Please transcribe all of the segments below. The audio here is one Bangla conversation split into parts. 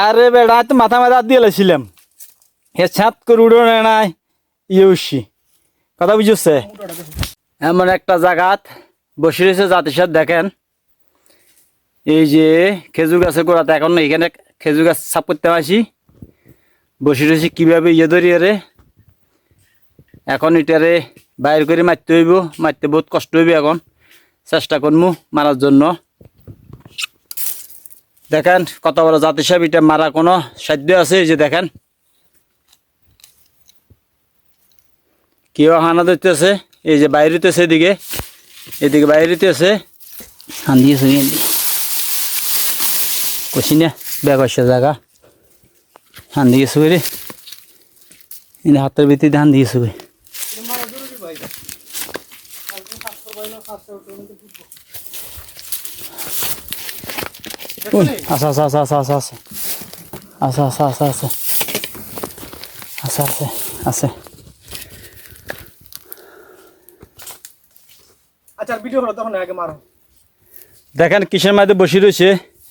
আরে বেড়া তো মাথা মাথা দিয়ে লেছিলাম। হে ছাত করে উড়ো নাই ইউসি কথা বুঝছে? এমন একটা জায়গাত বসে রয়েছে জাতির সাথে, দেখেন। এই যে খেজুর গাছের গোড়াতে এখন এখানে খেজুর গাছ সাপ করতে আসি। বসে রয়েছে কীভাবে ইয়ে ধরিয়ে রে এখন এটারে বাইর করে মারতে হইব, মারতে বহুত কষ্ট হইবে এখন। চেষ্টা করব মারার জন্য। দেখেন কত বড় জাতি সাহেব এটা মারা কোনো সাধ্য আছে এই যে দেখেন। কেউ হানা ধরতেছে, এই যে বাইরেতেছে এদিকে। এদিকে বাইরেতেছে হান দিয়েছে কষি না আসছে জায়গা। হান দিয়েছে রে। এনে হাতের ভিতরে ধান দিয়েছে ভাই আসা আসা আসা আসা আসা আসা আসা আসা আসা আসা আছে আছে আচ্ছা ভিডিও করো তখন আগে মারো। দেখেন কিসের মধ্যে বসে রয়েছে?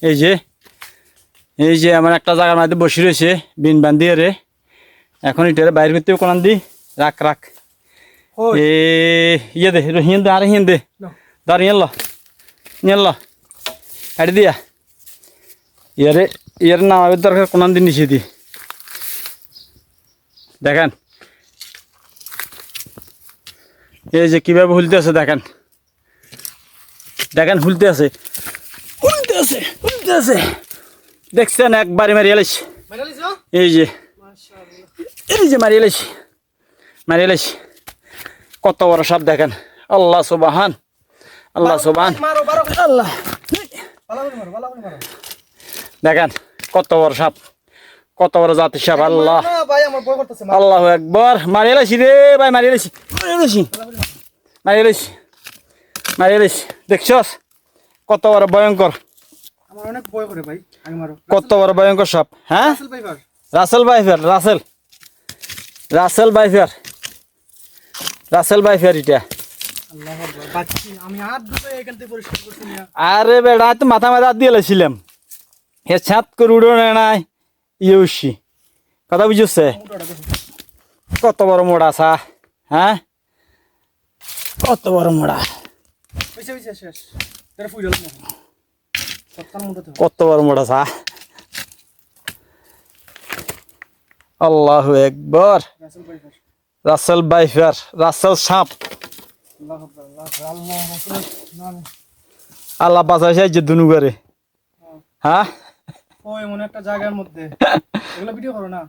এই যে এই যে আমার একটা জায়গার মধ্যে বসে রয়েছে বিন বান্ধিয়ে রে। এখন এটারে বাইরে করতে কোনান দি। রাখ রাখ। এ ইয়ে দে হিন দে আরে হিন দে। নাও। দাঁড় ইয়ে লো। ইয়ে দিয়া। ইয়ারে ইয়ার নামাবের দরকার কোনান দিন নিচে দি দেখেন। এই যে কীভাবে হুলতে আছে দেখেন। দেখেন হুলতে আছে। হুলতে আছে হুলতে আছে। দেখছেন একবারে মারি এলাইছি এই যে। এই যে মারি এলাইছি মারি এলাইছি কত বড় সাপ দেখেন। আল্লাহ সুবাহান। আল্লাহ সুবাহান। আল্লাহ। দেখেন কত বড় সাপ কত বড় জাতির সাপ আল্লাহ। আল্লাহ একবার। মারি লাইছি রে ভাই মারি লাইছি। মারি লাইছি। মারিয়ে লাইছি মারিয়ে দেখছস? কত বড় ভয়ঙ্কর। কত বড় ভয়ঙ্কর সাপ হ্যাঁ? রাসেল বাইফের রাসেল রাসেল। বাইফের রাসেল বাইফের এটা। আরে বেড়া তো মাথা মাথা দিয়ে লাইছিলাম। हे छत करुड़ा योशी कदा बुझे कत बड़ मोड़ा सा हाँ? कत बड़ मोड़ा. कत बड़ मोड़ आसा अल्लाह अकबर रसल बाइफर रसल सांप. अल्लाह बजा जा दुनू करे. हाँ? ও মনে একটা জায়গার মধ্যে। এগুলো ভিডিও করো না।